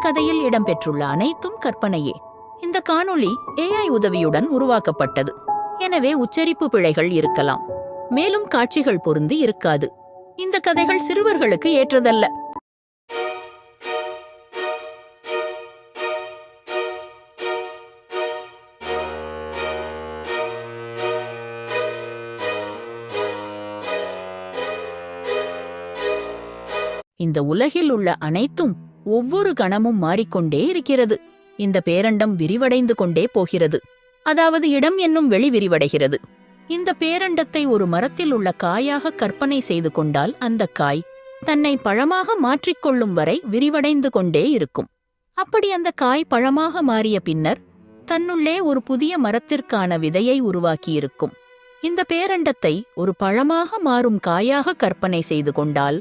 கதையில் இடம்பெற்றுள்ள அனைத்தும் கற்பனையே. இந்த காணொளி ஏஐ உதவியுடன் உருவாக்கப்பட்டது. எனவே உச்சரிப்பு பிழைகள் இருக்கலாம். மேலும் காட்சிகள் பொருந்தி இருக்காது. இந்த கதைகள் சிறுவர்களுக்கு ஏற்றதல்ல. இந்த உலகில் உள்ள அனைத்தும் ஒவ்வொரு கணமும் மாறிக்கொண்டே இருக்கிறது. இந்த பேரண்டம் விரிவடைந்து கொண்டே போகிறது. அதாவது இடம் என்னும் வெளி விரிவடைகிறது. இந்த பேரண்டத்தை ஒரு மரத்தில் உள்ள காயாக கற்பனை செய்து கொண்டால் அந்த காய் தன்னை பழமாக மாற்றிக்கொள்ளும் வரை விரிவடைந்து கொண்டே இருக்கும். அப்படி அந்த காய் பழமாக மாறிய பின்னர் தன்னுள்ளே ஒரு புதிய மரத்திற்கான விதையை உருவாக்கியிருக்கும். இந்த பேரண்டத்தை ஒரு பழமாக மாறும் காயாக கற்பனை செய்து கொண்டால்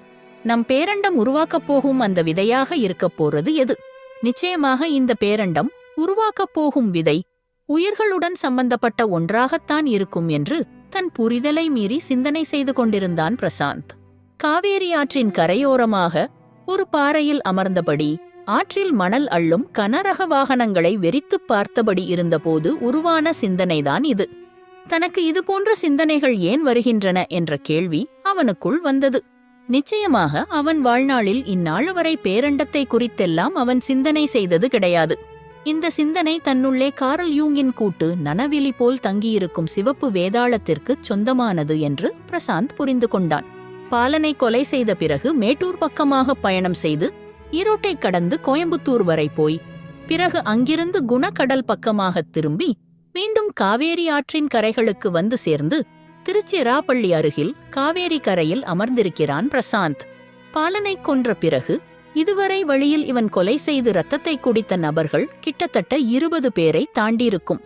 நம் பேரண்டம் உருவாக்கப் போகும் அந்த விதையாக இருக்கப் போறது எது? நிச்சயமாக இந்த பேரண்டம் உருவாக்கப் போகும் விதை உயிர்களுடன் சம்பந்தப்பட்ட ஒன்றாகத்தான் இருக்கும் என்று தன் புரிதலை மீறி சிந்தனை செய்து கொண்டிருந்தான் பிரசாந்த். காவேரி ஆற்றின் கரையோரமாக ஒரு பாறையில் அமர்ந்தபடி ஆற்றில் மணல் அள்ளும் கனரக வாகனங்களை வெறித்துப் பார்த்தபடி இருந்தபோது உருவான சிந்தனைதான் இது. தனக்கு இதுபோன்ற சிந்தனைகள் ஏன் வருகின்றன என்ற கேள்வி அவனுக்குள் வந்தது. நிச்சயமாக அவன் வாழ்நாளில் இந்நாள் வரை பேரண்டத்தை குறித்தெல்லாம் அவன் சிந்தனை செய்தது கிடையாது. இந்த சிந்தனை தன்னுள்ளே காரல் யூங்கின் கூட்டு நனவிலி போல் தங்கியிருக்கும் சிவப்பு வேதாளத்திற்கு சொந்தமானது என்று பிரசாந்த் புரிந்து கொண்டான். பாலனை கொலை செய்த பிறகு மேட்டூர் பக்கமாக பயணம் செய்து ஈரோட்டை கடந்து கோயம்புத்தூர் வரை போய் பிறகு அங்கிருந்து குணக்கடல் பக்கமாக திரும்பி மீண்டும் காவேரி ஆற்றின் கரைகளுக்கு வந்து சேர்ந்து திருச்சிராப்பள்ளி அருகில் காவேரி கரையில் அமர்ந்திருக்கிறான் பிரசாந்த். பாலனை கொன்ற பிறகு இதுவரை வழியில் இவன் கொலை செய்து ரத்தத்தை குடித்த நபர்கள் கிட்டத்தட்ட இருபது பேரை தாண்டியிருக்கும்.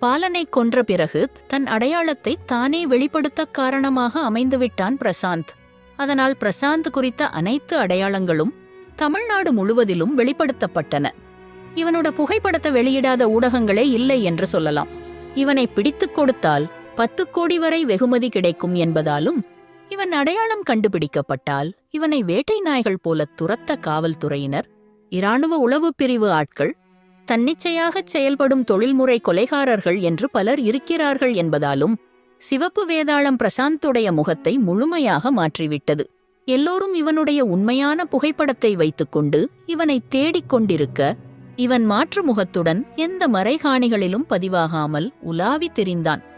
பாலனை கொன்ற பிறகு தன் அடையாளத்தை தானே வெளிப்படுத்த காரணமாக அமைந்துவிட்டான் பிரசாந்த். அதனால் பிரசாந்த் குறித்த அனைத்து அடையாளங்களும் தமிழ்நாடு முழுவதிலும் வெளிப்படுத்தப்பட்டன. இவனோட புகைப்படத்தை வெளியிடாத ஊடகங்களே இல்லை என்று சொல்லலாம். இவனை பிடித்துக் கொடுத்தால் பத்து கோடி வரை வெகுமதி கிடைக்கும் என்பதாலும் இவன் அடையாளம் கண்டுபிடிக்கப்பட்டால் இவனை வேட்டை நாய்கள் போல துரத்த காவல்துறையினர் இராணுவ உளவுப் பிரிவு ஆட்கள் தன்னிச்சையாகச் செயல்படும் தொழில்முறை கொலைகாரர்கள் என்று பலர் இருக்கிறார்கள் என்பதாலும் சிவப்பு வேதாளம் பிரசாந்துடைய முகத்தை முழுமையாக மாற்றிவிட்டது. எல்லோரும் இவனுடைய உண்மையான புகைப்படத்தை வைத்துக்கொண்டு இவனை தேடிக் கொண்டிருக்க இவன் மாற்று முகத்துடன் எந்த மறைகாணிகளிலும் பதிவாகாமல் உலாவி திரிந்தான்.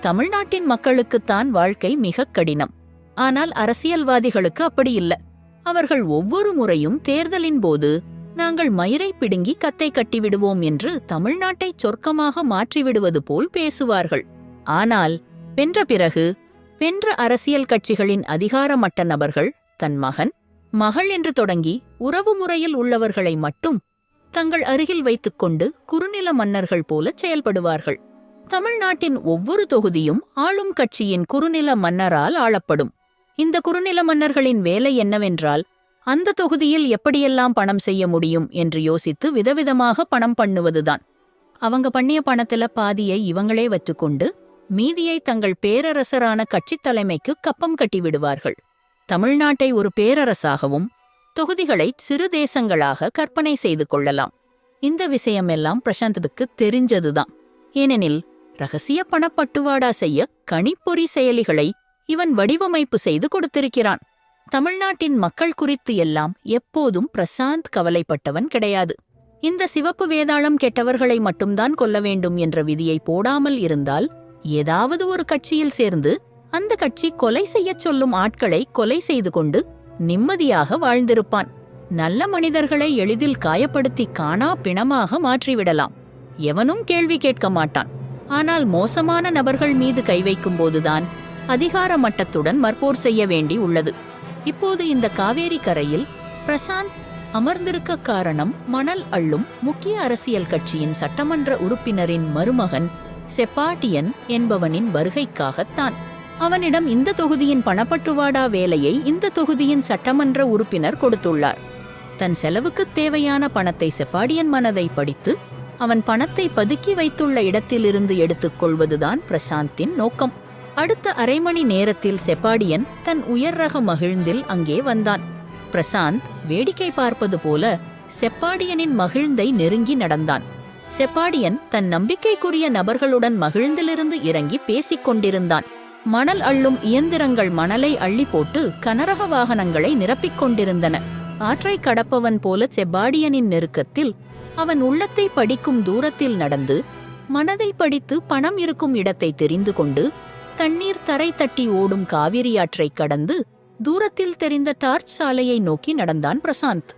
தமிழ்நாட்டின் மக்களுக்குத்தான் வாழ்க்கை மிகக் கடினம். ஆனால் அரசியல்வாதிகளுக்கு அப்படி இல்ல. அவர்கள் ஒவ்வொரு முறையும் தேர்தலின் போது நாங்கள் மயிரை பிடுங்கி கத்தை கட்டிவிடுவோம் என்று தமிழ்நாட்டை சொர்க்கமாக மாற்றிவிடுவது போல் பேசுவார்கள். ஆனால் வென்ற பிறகு வென்ற அரசியல் கட்சிகளின் அதிகாரமட்ட நபர்கள் தன் மகன் மகள் என்று தொடங்கி உறவு முறையில் உள்ளவர்களை மட்டும் தங்கள் அருகில் வைத்துக்கொண்டு குறுநில மன்னர்கள் போலச் செயல்படுவார்கள். தமிழ்நாட்டின் ஒவ்வொரு தொகுதியும் ஆளும் கட்சியின் குறுநில மன்னரால் ஆளப்படும். இந்த குறுநில மன்னர்களின் வேலை என்னவென்றால் அந்த தொகுதியில் எப்படியெல்லாம் பணம் செய்ய முடியும் என்று யோசித்து விதவிதமாக பணம் பண்ணுவதுதான். அவங்க பண்ணிய பணத்துல பாதியை இவங்களே வச்சுக்கொண்டு மீதியை தங்கள் பேரரசரான கட்சித் தலைமைக்கு கப்பம் கட்டி விடுவார்கள். தமிழ்நாட்டை ஒரு பேரரசாகவும் தொகுதிகளை சிறு தேசங்களாக கற்பனை செய்து கொள்ளலாம். இந்த விஷயமெல்லாம் பிரசாந்தத்துக்கு தெரிஞ்சதுதான். ஏனெனில் ரகசிய பணப்பட்டுவாடா செய்ய கணிப்பொறி செயலிகளை இவன் வடிவமைப்பு செய்து கொடுத்திருக்கிறான். தமிழ்நாட்டின் மக்கள் குறித்து எல்லாம் எப்போதும் பிரசாந்த் கவலைப்பட்டவன் கிடையாது. இந்த சிவப்பு வேதாளம் கெட்டவர்களை மட்டும்தான் கொல்ல வேண்டும் என்ற விதியை போடாமல் இருந்தால் ஏதாவது ஒரு கட்சியில் சேர்ந்து அந்த கட்சி கொலை செய்யச் சொல்லும் ஆட்களை கொலை செய்து கொண்டு நிம்மதியாக வாழ்ந்திருப்பான். நல்ல மனிதர்களை எளிதில் காயப்படுத்தி காணா பிணமாக மாற்றிவிடலாம். எவனும் கேள்வி கேட்க மாட்டான். ஆனால் மோசமான நபர்கள் மீது கை வைக்கும்போதுதான் அதிகார மட்டத்துடன் மற்போர் செய்ய வேண்டி உள்ளது. இப்போது இந்த காவேரி கரையில் பிரசாந்த் அமர்ந்திருக்க காரணம் மணல் அள்ளும் முக்கிய அரசியல் கட்சியின் சட்டமன்ற உறுப்பினரின் மருமகன் செப்பாட்டியன் என்பவனின் வருகைக்காகத்தான். அவனிடம் இந்த தொகுதியின் பணப்பட்டுவாடா வேலையை இந்த தொகுதியின் சட்டமன்ற உறுப்பினர் கொடுத்துள்ளார். தன் செலவுக்குத் தேவையான பணத்தை செப்பாடியன் மனதை படித்து அவன் பணத்தை பதுக்கி வைத்துள்ள இடத்திலிருந்து எடுத்துக் கொள்வதுதான் பிரசாந்தின் நோக்கம். அடுத்த அரை மணி நேரத்தில் செப்பாடியன் தன் உயர் ரக மகிழ்ந்தில் அங்கே வந்தான். பிரசாந்த் வேடிக்கை பார்ப்பது போல செப்பாடியனின் மகிழ்ந்தை நெருங்கி நடந்தான். செப்பாடியன் தன் நம்பிக்கைக்குரிய நபர்களுடன் மகிழ்ந்திலிருந்து இறங்கி பேசிக் கொண்டிருந்தான். மணல் அள்ளும் இயந்திரங்கள் மணலை அள்ளி போட்டு கனரக வாகனங்களை நிரப்பிக் கொண்டிருந்தன. ஆற்றை கடப்பவன் போல செப்பாடியனின் நெருக்கத்தில் அவன் உள்ளத்தை படிக்கும் தூரத்தில் நடந்து மனதை படித்து பணம் இருக்கும் இடத்தை தெரிந்து கொண்டு தண்ணீர் தரை தட்டி ஓடும் காவிரி ஆற்றைக் கடந்து தூரத்தில் தெரிந்த டார்ச் சாலையை நோக்கி நடந்தான் பிரசாந்த்.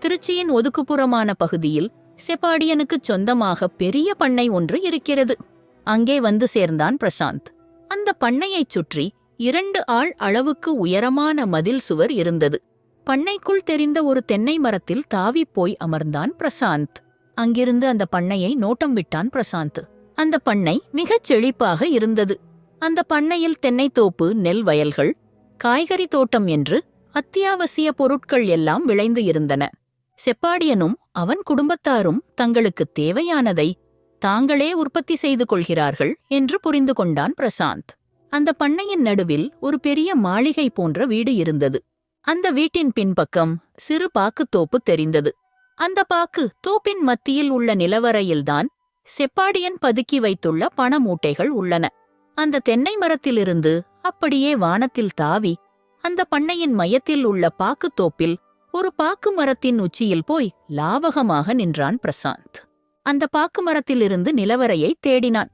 திருச்சியின் ஒதுக்குப்புறமான பகுதியில் செப்பாடியனுக்குச் சொந்தமாக பெரிய பண்ணை ஒன்று இருக்கிறது. அங்கே வந்து சேர்ந்தான் பிரசாந்த். அந்த பண்ணையைச் சுற்றி இரண்டு ஆள் அளவுக்கு உயரமான மதில் சுவர் இருந்தது. பண்ணைக்குள் தெரிந்த ஒரு தென்னை மரத்தில் தாவிப் போய் அமர்ந்தான் பிரசாந்த். அங்கிருந்து அந்த பண்ணையை நோட்டம் விட்டான் பிரசாந்த். அந்த பண்ணை மிகச் செழிப்பாக இருந்தது. அந்த பண்ணையில் தென்னைத்தோப்பு நெல் வயல்கள் காய்கறி தோட்டம் என்று அத்தியாவசிய பொருட்கள் எல்லாம் விளைந்து இருந்தன. செப்பாடியனும் அவன் குடும்பத்தாரும் தங்களுக்குத் தேவையானதை தாங்களே உற்பத்தி செய்து கொள்கிறார்கள் என்று புரிந்து கொண்டான் பிரசாந்த். அந்த பண்ணையின் நடுவில் ஒரு பெரிய மாளிகை போன்ற வீடு இருந்தது. அந்த வீட்டின் பின்பக்கம் சிறு பாக்குத்தோப்பு தெரிந்தது. அந்த பாக்கு தோப்பின் மத்தியில் உள்ள நிலவரையில்தான் செப்பாடியன் பதுக்கி வைத்துள்ள பண மூட்டைகள் உள்ளன. அந்த தென்னை மரத்திலிருந்து அப்படியே வானத்தில் தாவி அந்த பண்ணையின் மையத்தில் உள்ள பாக்குத்தோப்பில் ஒரு பாக்கு மரத்தின் உச்சியில் போய் லாவகமாக நின்றான் பிரசாந்த். அந்த பாக்கு மரத்திலிருந்து நிலவரையை தேடினான்.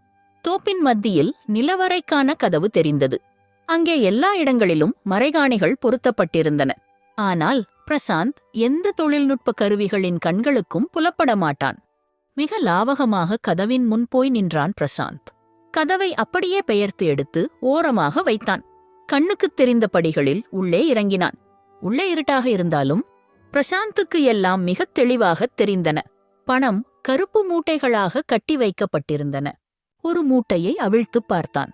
தோப்பின் மத்தியில் நிலவரைக்கான கதவு தெரிந்தது. அங்கே எல்லா இடங்களிலும் மறைகாணிகள் பொருத்தப்பட்டிருந்தன. ஆனால் பிரசாந்த் எந்த தொழில்நுட்ப கருவிகளின் கண்களுக்கும் புலப்பட மாட்டான் மிக லாவகமாக கதவின் முன் போய் நின்றான் பிரசாந்த். கதவை அப்படியே பெயர்த்து எடுத்து ஓரமாக வைத்தான். கண்ணுக்குத் தெரிந்த படிகளில் உள்ளே இறங்கினான். உள்ளே இருட்டாக இருந்தாலும் பிரசாந்துக்கு எல்லாம் மிகத் தெளிவாகத் தெரிந்தன. பணம் கருப்பு மூட்டைகளாக கட்டி வைக்கப்பட்டிருந்தன. ஒரு மூட்டையை அவிழ்த்துப் பார்த்தான்.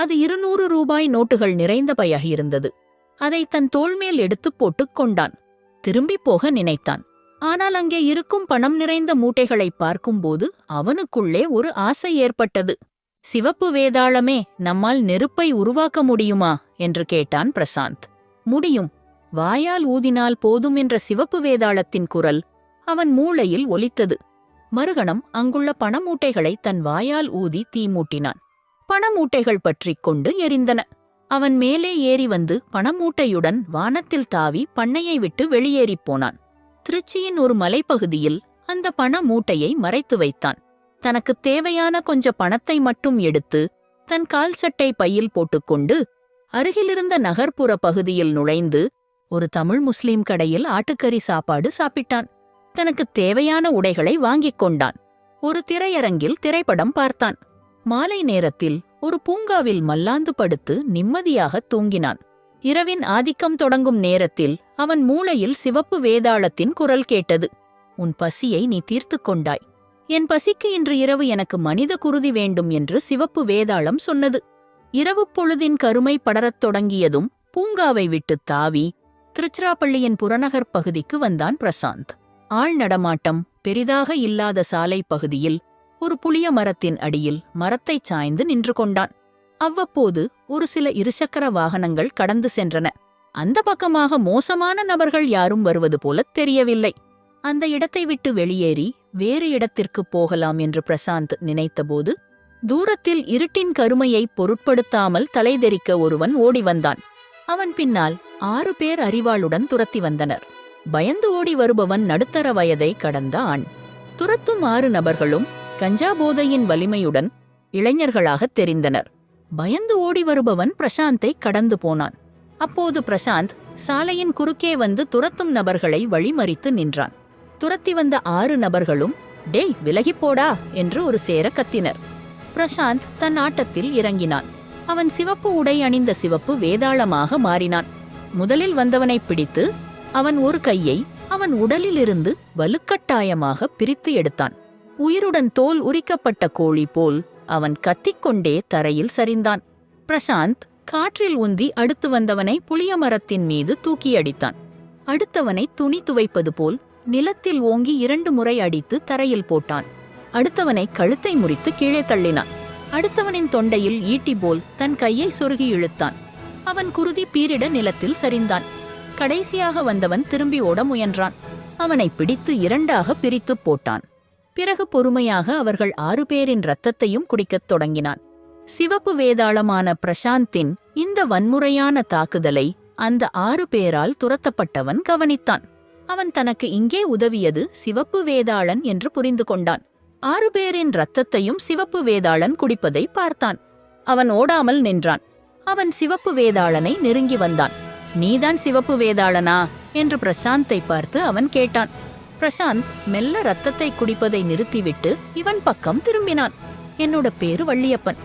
அது இருநூறு ரூபாய் நோட்டுகள் நிறைந்த பையாக இருந்தது. அதை தன் தோள்மேல் எடுத்துப் போட்டுக் கொண்டான். திரும்பிப் போக நினைத்தான். ஆனால் அங்கே இருக்கும் பணம் நிறைந்த மூட்டைகளைப் பார்க்கும்போது அவனுக்குள்ளே ஒரு ஆசை ஏற்பட்டது. சிவப்பு வேதாளமே நம்மால் நெருப்பை உருவாக்க முடியுமா? என்று கேட்டான் பிரசாந்த். முடியும். வாயால் ஊதினால் போதும் என்ற சிவப்பு வேதாளத்தின் குரல் அவன் மூளையில் ஒலித்தது. மறுகணம் அங்குள்ள பணமூட்டைகளை தன் வாயால் ஊதி தீ மூட்டினான். பணமூட்டைகள் பற்றிக் கொண்டு எரிந்தன. அவன் மேலே ஏறி வந்து பணமூட்டையுடன் வானத்தில் தாவி பண்ணையை விட்டு வெளியேறிப் போனான். திருச்சியின் ஒரு மலைப்பகுதியில் அந்த பண மூட்டையை மறைத்து வைத்தான். தனக்குத் தேவையான கொஞ்ச பணத்தை மட்டும் எடுத்து தன் கால் சட்டை பையில் போட்டுக்கொண்டு அருகிலிருந்த நகர்ப்புற பகுதியில் நுழைந்து ஒரு தமிழ் முஸ்லிம் கடையில் ஆட்டுக்கறி சாப்பாடு சாப்பிட்டான். தனக்குத் தேவையான உடைகளை வாங்கிக் கொண்டான். ஒரு திரையரங்கில் திரைப்படம் பார்த்தான். மாலை நேரத்தில் ஒரு பூங்காவில் மல்லாந்து படுத்து நிம்மதியாக தூங்கினான். இரவின் ஆதிக்கம் தொடங்கும் நேரத்தில் அவன் மூளையில் சிவப்பு வேதாளத்தின் குரல் கேட்டது. உன் பசியை நீ தீர்த்துக் கொண்டாய். என் பசிக்கு இன்று இரவு எனக்கு மனித குருதி வேண்டும் என்று சிவப்பு வேதாளம் சொன்னது. இரவுப் பொழுதின் கருமை படரத் தொடங்கியதும் பூங்காவை விட்டுத் தாவி திருச்சிராப்பள்ளியின் புறநகர் பகுதிக்கு வந்தான் பிரசாந்த். ஆள் நடமாட்டம் பெரிதாக இல்லாத சாலை பகுதியில் ஒரு புளிய மரத்தின் அடியில் மரத்தைச் சாய்ந்து நின்று கொண்டான். அவ்வப்போது ஒரு சில இருசக்கர வாகனங்கள் கடந்து சென்றன. அந்த பக்கமாக மோசமான நபர்கள் யாரும் வருவது போலத் தெரியவில்லை. அந்த இடத்தை விட்டு வெளியேறி வேறு இடத்திற்குப் போகலாம் என்று பிரசாந்த் நினைத்தபோது தூரத்தில் இருட்டின் கருமையை பொருட்படுத்தாமல் தலைதெறிக்க ஒருவன் ஓடி வந்தான். அவன் பின்னால் ஆறு பேர் அறிவாளுடன் துரத்தி வந்தனர். பயந்து ஓடி வருபவன் நடுத்தர வயதை கடந்த ஆண். துரத்தும் ஆறு நபர்களும் கஞ்சா போதையின் வலிமையுடன் இளைஞர்களாகத் தெரிந்தனர். பயந்து ஓடி வருபவன் பிரசாந்தை கடந்து போனான். அப்போது பிரசாந்த் சாலையின் குறுக்கே வந்து துரத்தும் நபர்களை வழிமறித்து நின்றான். துரத்தி வந்த ஆறு நபர்களும் டேய் விலகிப் போடா என்று ஒரு சேர கத்தினர். பிரசாந்த் தன் ஆட்டத்தில் இறங்கினான். அவன் சிவப்பு உடை அணிந்த சிவப்பு வேதாளமாக மாறினான். முதலில் வந்தவனை பிடித்து அவன் ஒரு கையை அவன் உடலிலிருந்து வலுக்கட்டாயமாக பிரித்து எடுத்தான். உயிருடன் தோல் உரிக்கப்பட்ட கோழி போல் அவன் கத்திக்கொண்டே தரையில் சரிந்தான். பிரசாந்த் காற்றில் உந்தி அடுத்து வந்தவனை புளிய மரத்தின் மீது தூக்கி அடித்தான். அடுத்தவனை துணி துவைப்பது போல் நிலத்தில் ஓங்கி இரண்டு முறை அடித்து தரையில் போட்டான். அடுத்தவனை கழுத்தை முறித்து கீழே தள்ளினான். அடுத்தவனின் தொண்டையில் ஈட்டி போல் தன் கையை சொருகி இழுத்தான். அவன் குருதி பீரிட நிலத்தில் சரிந்தான். கடைசியாக வந்தவன் திரும்பி ஓட முயன்றான். அவனை பிடித்து இரண்டாக பிரித்துப் போட்டான். பிறகு பொறுமையாக அவர்கள் ஆறு பேரின் இரத்தத்தையும் குடிக்கத் தொடங்கினான். சிவப்பு வேதாளமான பிரசாந்தின் இந்த வன்முறையான தாக்குதலை அந்த ஆறு பேரால் துரத்தப்பட்டவன் கவனித்தான். அவன் தனக்கு இங்கே உதவியது சிவப்பு வேதாளன் என்று புரிந்து கொண்டான். ஆறு பேரின் இரத்தத்தையும் சிவப்பு வேதாளன் குடிப்பதை பார்த்தான். அவன் ஓடாமல் நின்றான். அவன் சிவப்பு வேதாளனை நெருங்கி வந்தான். நீதான் சிவப்பு வேதாளனா? என்று பிரசாந்தை பார்த்து அவன் கேட்டான். பிரசாந்த் மெல்ல ரத்தத்தை குடிப்பதை நிறுத்திவிட்டு இவன் பக்கம் திரும்பினான். என்னோட பேரு வள்ளியப்பன்.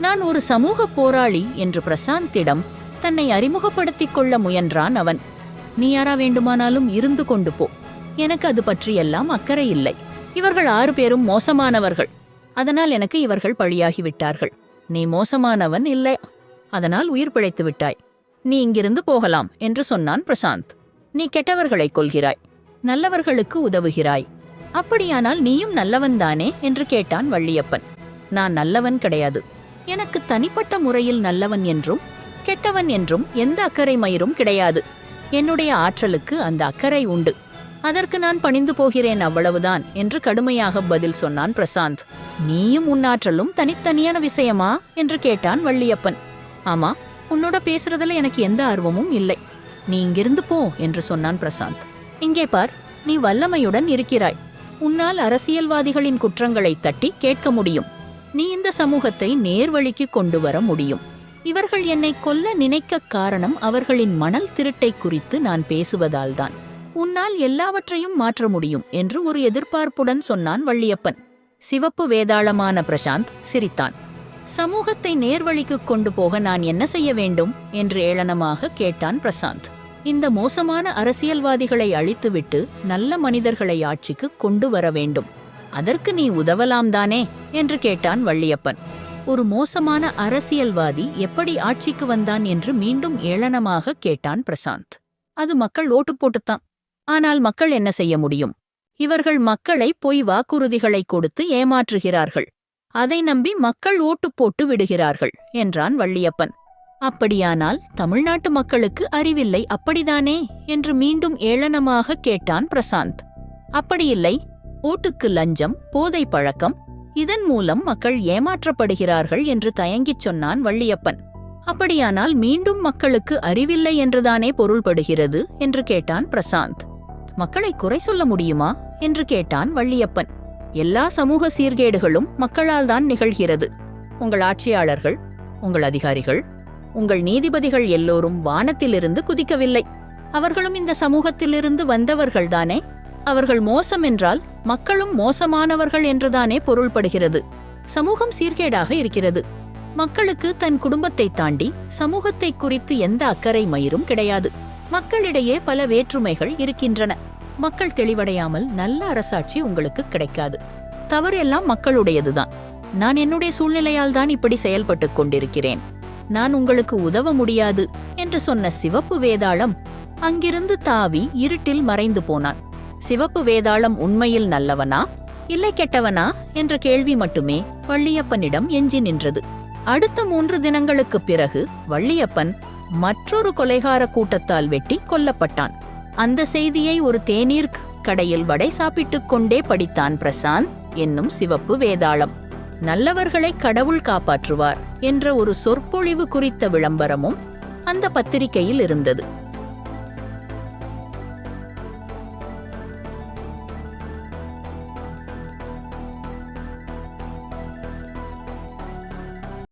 நான் ஒரு சமூக போராளி என்று பிரசாந்திடம் தன்னை அறிமுகப்படுத்திக் கொள்ள முயன்றான் அவன். நீ யாரா வேண்டுமானாலும் இருந்து கொண்டு போ. எனக்கு அது பற்றியெல்லாம் அக்கறை இல்லை. இவர்கள் ஆறு பேரும் மோசமானவர்கள். அதனால் எனக்கு இவர்கள் பழியாகிவிட்டார்கள். நீ மோசமானவன் இல்லை. அதனால் உயிர் பிழைத்து விட்டாய். நீ இங்கிருந்து போகலாம் என்று சொன்னான் பிரசாந்த். நீ கெட்டவர்களை கொள்கிறாய் நல்லவர்களுக்கு உதவுகிறாய். அப்படியானால் நீயும் நல்லவன்தானே என்று கேட்டான் வள்ளியப்பன். நான் நல்லவன் கிடையாது. எனக்கு தனிப்பட்ட முறையில் நல்லவன் என்றும் கெட்டவன் என்றும் எந்த அக்கறை மயிரும் கிடையாது. என்னுடைய ஆற்றலுக்கு அந்த அக்கறை உண்டு. அதற்கு நான் பணிந்து போகிறேன் அவ்வளவுதான் என்று கடுமையாக பதில் சொன்னான் பிரசாந்த். நீயும் உன் ஆற்றலும் தனித்தனியான விஷயமா? என்று கேட்டான் வள்ளியப்பன். ஆமா உன்னோட பேசுறதுல எனக்கு எந்த ஆர்வமும் இல்லை. நீ இங்கிருந்து போ என்று சொன்னான் பிரசாந்த். இங்கே பார் நீ வல்லமையுடன் இருக்கிறாய். உன்னால் அரசியல்வாதிகளின் குற்றங்களை தட்டி கேட்க முடியும். நீ இந்த சமூகத்தை நேர்வழிக்கு கொண்டு வர முடியும். இவர்கள் என்னை கொல்ல நினைக்க காரணம் அவர்களின் மணல் திருட்டை குறித்து நான் பேசுவதால்தான் உன்னால் எல்லாவற்றையும் மாற்ற முடியும் என்று ஒரு எதிர்பார்ப்புடன் சொன்னான் வள்ளியப்பன். சிவப்பு வேதாளமான பிரசாந்த் சிரித்தான். சமூகத்தை நேர்வழிக்கு கொண்டு போக நான் என்ன செய்ய வேண்டும்? என்று ஏளனமாக கேட்டான் பிரசாந்த். இந்த மோசமான அரசியல்வாதிகளை அழித்துவிட்டு நல்ல மனிதர்களை ஆட்சிக்கு கொண்டு வர வேண்டும். அதற்கு நீ உதவலாம் தானே? என்று கேட்டான் வள்ளியப்பன். ஒரு மோசமான அரசியல்வாதி எப்படி ஆட்சிக்கு வந்தான் என்று மீண்டும் ஏளனமாக கேட்டான் பிரசாந்த். அது மக்கள் ஓட்டு போட்டுத்தான். ஆனால் மக்கள் என்ன செய்ய முடியும்? இவர்கள் மக்களை பொய் வாக்குறுதிகளை கொடுத்து ஏமாற்றுகிறார்கள். அதை நம்பி மக்கள் ஓட்டு போட்டு விடுகிறார்கள் என்றான் வள்ளியப்பன். அப்படியானால் தமிழ்நாட்டு மக்களுக்கு அறிவில்லை அப்படிதானே? என்று மீண்டும் ஏளனமாக கேட்டான் பிரசாந்த். அப்படியில்லை. ஓட்டுக்கு லஞ்சம் போதை பழக்கம் இதன் மூலம் மக்கள் ஏமாற்றப்படுகிறார்கள் என்று தயங்கிச் சொன்னான் வள்ளியப்பன். அப்படியானால் மீண்டும் மக்களுக்கு அறிவில்லை என்றுதானே பொருள்படுகிறது? என்று கேட்டான் பிரசாந்த். மக்களை குறை சொல்ல முடியுமா? என்று கேட்டான் வள்ளியப்பன். எல்லா சமூக சீர்கேடுகளும் மக்களால் தான் நிகழ்கிறது. உங்கள் ஆட்சியாளர்கள் உங்கள் அதிகாரிகள் உங்கள் நீதிபதிகள் எல்லோரும் வானத்திலிருந்து குதிக்கவில்லை. அவர்களும் இந்த சமூகத்திலிருந்து வந்தவர்கள்தானே? அவர்கள் மோசம் என்றால் மக்களும் மோசமானவர்கள் என்றுதானே பொருள்படுகிறது. சமூகம் சீர்கேடாக இருக்கிறது. மக்களுக்கு தன் குடும்பத்தை தாண்டி சமூகத்தை குறித்து எந்த அக்கறை மயிரும் கிடையாது. மக்களிடையே பல வேற்றுமைகள் இருக்கின்றன. மக்கள் தெளிவடையாமல் நல்ல அரசாட்சி உங்களுக்கு கிடைக்காது. தவறு எல்லாம் மக்களுடையதுதான். நான் என்னுடைய சூழ்நிலையால் தான் இப்படி செயல்பட்டுக் கொண்டிருக்கிறேன். நான் உங்களுக்கு உதவ முடியாது என்று சொன்ன சிவப்பு வேதாளம் அங்கிருந்து தாவி இருட்டில் மறைந்து போனான். சிவப்பு வேதாளம் உண்மையில் நல்லவனா? இல்லை கெட்டவனா? என்ற கேள்வி மட்டுமே வள்ளியப்பனிடம் எஞ்சி நின்றது. அடுத்த மூன்று தினங்களுக்குப் பிறகு வள்ளியப்பன் மற்றொரு கொலைகார கூட்டத்தால் வெட்டி கொல்லப்பட்டான். அந்த செய்தியை ஒரு தேநீர் கடையில் வடை சாப்பிட்டுக் கொண்டே படித்தான் பிரசாந்த் என்னும் சிவப்பு வேதாளம். நல்லவர்களை கடவுள் காப்பாற்றுவார் என்ற ஒரு சொற்பொழிவு குறித்த விளம்பரமும் அந்த பத்திரிகையில் இருந்தது.